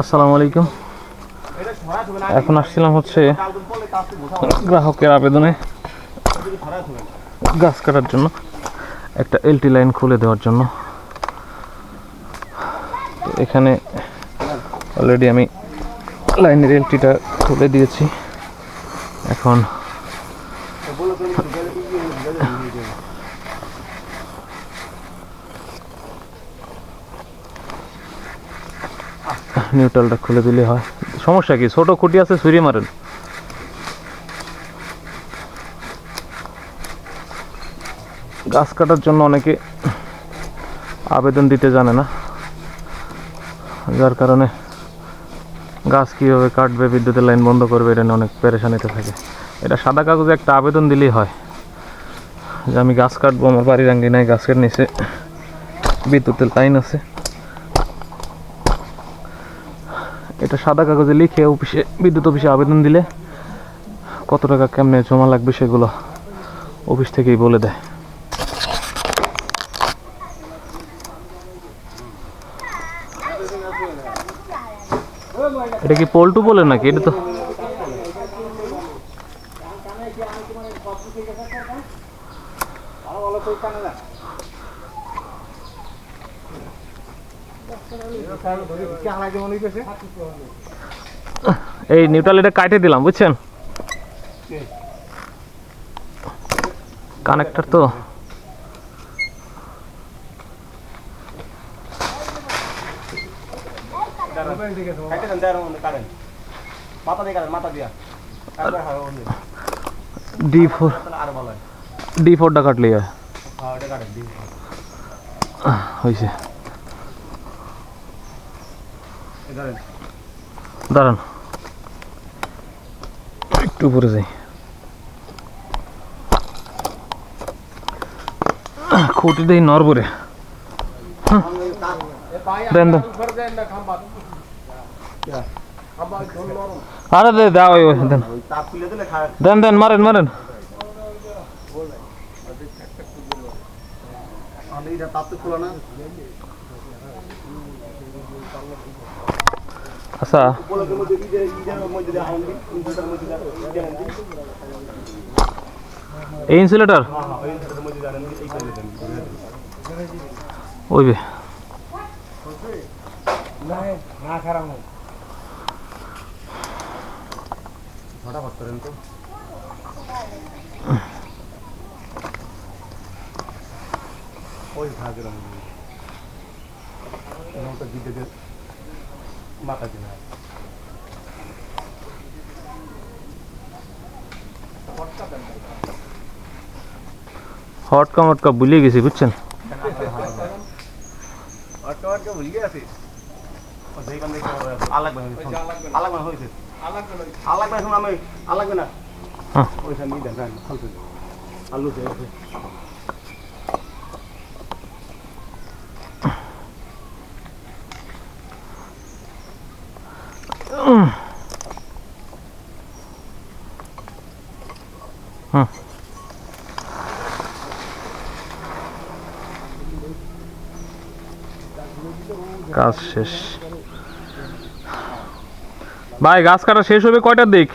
আসসালামু আলাইকুম। এখন আসছিলাম হচ্ছে গ্রাহকের আবেদনে গাছ কাটার জন্য, একটা এলটি লাইন খুলে দেওয়ার জন্য। এখানে অলরেডি আমি লাইনের এলটিটা খুলে দিয়েছি। এখন নিউট্রালটা খুলে দিলে হয়। সমস্যা কি? ছোট খুঁটি আছে সুরিয়ে মারেন। গাছ কাটার জন্য অনেকে আবেদন দিতে জানে না। যার কারণে গাছ কীভাবে কাটবে, বিদ্যুতের লাইন বন্ধ করবে, এটা অনেক পেরেশানিতে থাকে। এটা সাদা কাগজে একটা আবেদন দিলেই হয় যে আমি গাছ কাটবো, আমার বাড়ির আঙ্গিনায় গাছের নিচে বিদ্যুতের লাইন আছে। এটা সাদা কাগজে লিখে অফিসে, বিদ্যুৎ অফিসে আবেদন দিলে কত টাকা কেমনে জমা লাগবে সেগুলো অফিস থেকেই বলে দেয়। এটা কি পল্টু বলে নাকি? এটা তো এই নিউট্রাল এটা কাটে দিলাম, বুঝছেন? কানেক্টর তো। ডি ফোর ডি ফোরটা কাটলেই হয় হ্যাঁ হয়েছে এই ধরেন দাঁড়ান। একটু উপরে যাই। খুঁটি দেই নরবরে দেন দেন। আরে দে দাও দেন। দেন দেন, মারেন মারেন আমি এটা তাপ তো খুলো না আচ্ছা বলকের মধ্যে ঈদের ঈদের মধ্যে দিয়ে আনবি ইনভার্টার মধ্যে দিয়ে ঈদের মধ্যে এই ইনসুলেটর হ্যাঁ হ্যাঁ ওই ইনভার্টার মধ্যে দিয়ে আনবি এই করে দেন ওই বে না খারাপ ফটাফট করেন তো। ওই ভাগের তো দিতে মাথা দিন হট মটকা ভুলে গেছি বুঝছেন? অটোমেটিক ভুল গেছে? আলাগ আলাগ না। হ্যাঁ। ফালতু আলু দিয়ে কাজ শেষ। ভাই গাছ কাটা শেষ হবে কয়টার দিক?